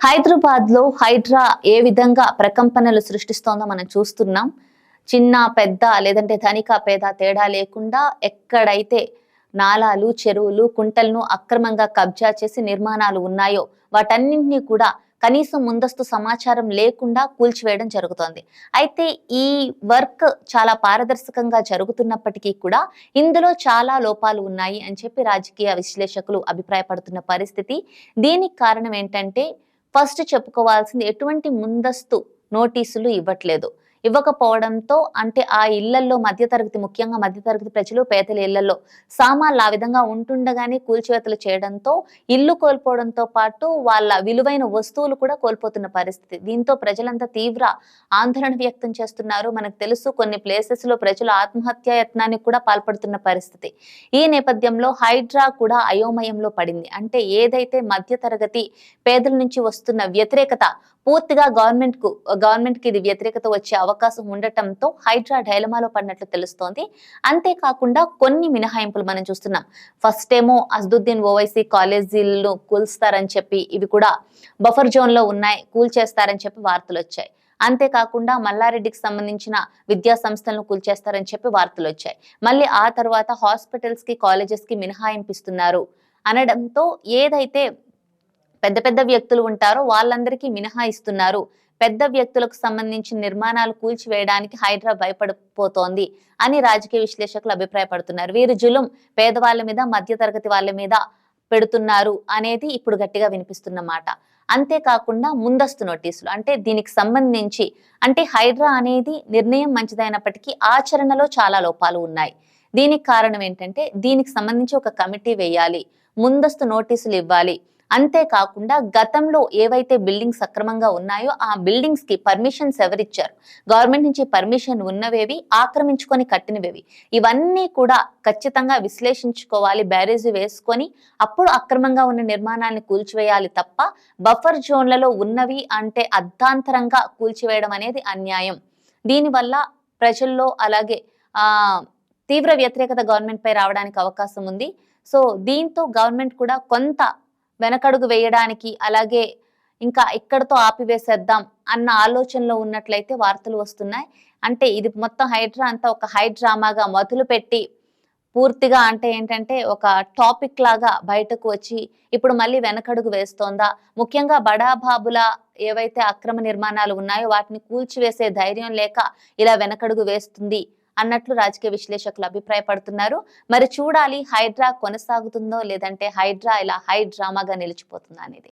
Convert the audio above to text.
హైదరాబాద్లో హైడ్రా ఏ విధంగా ప్రకంపనలు సృష్టిస్తోందో మనం చూస్తున్నాం. చిన్న పెద్ద లేదంటే ధనిక పేద తేడా లేకుండా ఎక్కడైతే నాలాలు చెరువులు కుంటలను అక్రమంగా కబ్జా చేసి నిర్మాణాలు ఉన్నాయో వాటన్నింటినీ కూడా కనీసం ముందస్తు సమాచారం లేకుండా కూల్చివేయడం జరుగుతోంది. అయితే ఈ వర్క్ చాలా పారదర్శకంగా జరుగుతున్నప్పటికీ కూడా ఇందులో చాలా లోపాలు ఉన్నాయి అని చెప్పి రాజకీయ విశ్లేషకులు అభిప్రాయపడుతున్న పరిస్థితి. దీనికి కారణం ఏంటంటే ఫస్ట్ చెప్పుకోవాల్సింది ఎటువంటి ముందస్తు నోటీసులు ఇవ్వట్లేదు. ఇవ్వకపోవడంతో అంటే ఆ ఇళ్ళలో మధ్యతరగతి ముఖ్యంగా మధ్యతరగతి ప్రజలు పేదల ఇళ్ళలో సామాన్లు ఆ విధంగా ఉంటుండగానే కూల్చివేతలు చేయడంతో ఇల్లు కోల్పోవడంతో పాటు వాళ్ళ విలువైన వస్తువులు కూడా కోల్పోతున్న పరిస్థితి. దీంతో ప్రజలంతా తీవ్ర ఆందోళన వ్యక్తం చేస్తున్నారు. మనకు తెలుసు కొన్ని ప్లేసెస్లో ప్రజలు ఆత్మహత్యా యత్నానికి కూడా పాల్పడుతున్న పరిస్థితి. ఈ నేపథ్యంలో హైడ్రా కూడా అయోమయంలో పడింది. అంటే ఏదైతే మధ్యతరగతి పేదల నుంచి వస్తున్న వ్యతిరేకత పూర్తిగా గవర్నమెంట్కు గవర్నమెంట్కి ఇది వ్యతిరేకత వచ్చే అవకాశం ఉండటంతో హైడ్రా డైలమాలో పడినట్లు తెలుస్తోంది. అంతేకాకుండా కొన్ని మినహాయింపులు మనం చూస్తున్నాం. ఫస్ట్ ఏమో అస్దుద్దీన్ ఓవైసీ కాలేజీలను కూల్స్తారని చెప్పి ఇవి కూడా బఫర్ జోన్లో ఉన్నాయి కూల్ చేస్తారని చెప్పి వార్తలు వచ్చాయి. అంతేకాకుండా మల్లారెడ్డికి సంబంధించిన విద్యా సంస్థలను కూల్చేస్తారని చెప్పి వార్తలు వచ్చాయి. మళ్ళీ ఆ తర్వాత హాస్పిటల్స్కి కాలేజెస్కి మినహాయింపిస్తున్నారు అనడంతో ఏదైతే పెద్ద పెద్ద వ్యక్తులు ఉంటారో వాళ్ళందరికీ మినహాయిస్తున్నారు. పెద్ద వ్యక్తులకు సంబంధించిన నిర్మాణాలు కూల్చివేయడానికి హైడ్రా భయపడిపోతోంది అని రాజకీయ విశ్లేషకులు అభిప్రాయపడుతున్నారు. వీరు జులుం పేదవాళ్ళ మీద మధ్యతరగతి వాళ్ళ మీద పెడుతున్నారు అనేది ఇప్పుడు గట్టిగా వినిపిస్తున్న మాట. అంతేకాకుండా ముందస్తు నోటీసులు అంటే దీనికి సంబంధించి అంటే హైడ్రా అనేది నిర్ణయం మంచిదైనప్పటికీ ఆచరణలో చాలా లోపాలు ఉన్నాయి. దీనికి కారణం ఏంటంటే దీనికి సంబంధించి ఒక కమిటీ వేయాలి ముందస్తు నోటీసులు ఇవ్వాలి. అంతేకాకుండా గతంలో ఏవైతే బిల్డింగ్స్ సక్రమంగా ఉన్నాయో ఆ బిల్డింగ్స్కి పర్మిషన్స్ ఎవరిచ్చారు? గవర్నమెంట్ నుంచి పర్మిషన్ ఉన్నవేవి ఆక్రమించుకొని కట్టినవేవి? ఇవన్నీ కూడా ఖచ్చితంగా విశ్లేషించుకోవాలి బ్యారేజ్ వేసుకొని అప్పుడు అక్రమంగా ఉన్న నిర్మాణాన్ని కూల్చివేయాలి తప్ప బఫర్ జోన్లలో ఉన్నవి అంటే అర్ధాంతరంగా కూల్చివేయడం అనేది అన్యాయం. దీనివల్ల ప్రజల్లో అలాగే ఆ తీవ్ర వ్యతిరేకత గవర్నమెంట్ పై రావడానికి అవకాశం ఉంది. సో దీంతో గవర్నమెంట్ కూడా కొంత వెనకడుగు వేయడానికి అలాగే ఇంకా ఇక్కడతో ఆపివేసేద్దాం అన్న ఆలోచనలో ఉన్నట్లయితే వార్తలు వస్తున్నాయి. అంటే ఇది మొత్తం హైడ్రా అంతా ఒక హై డ్రామాగా మొదలు పెట్టి పూర్తిగా అంటే ఏంటంటే ఒక టాపిక్ లాగా బయటకు వచ్చి ఇప్పుడు మళ్ళీ వెనకడుగు వేస్తోందా? ముఖ్యంగా బడాబాబుల ఏవైతే అక్రమ నిర్మాణాలు ఉన్నాయో వాటిని కూల్చివేసే ధైర్యం లేక ఇలా వెనకడుగు వేస్తుంది. అన్నట్లు రాజకీయ విశ్లేషకులు అభిప్రాయపడుతున్నారు. మరి చూడాలి హైడ్రా కొనసాగుతుందో లేదంటే హైడ్రా ఇలా హై డ్రామాగా నిలిచిపోతుందా అనేది.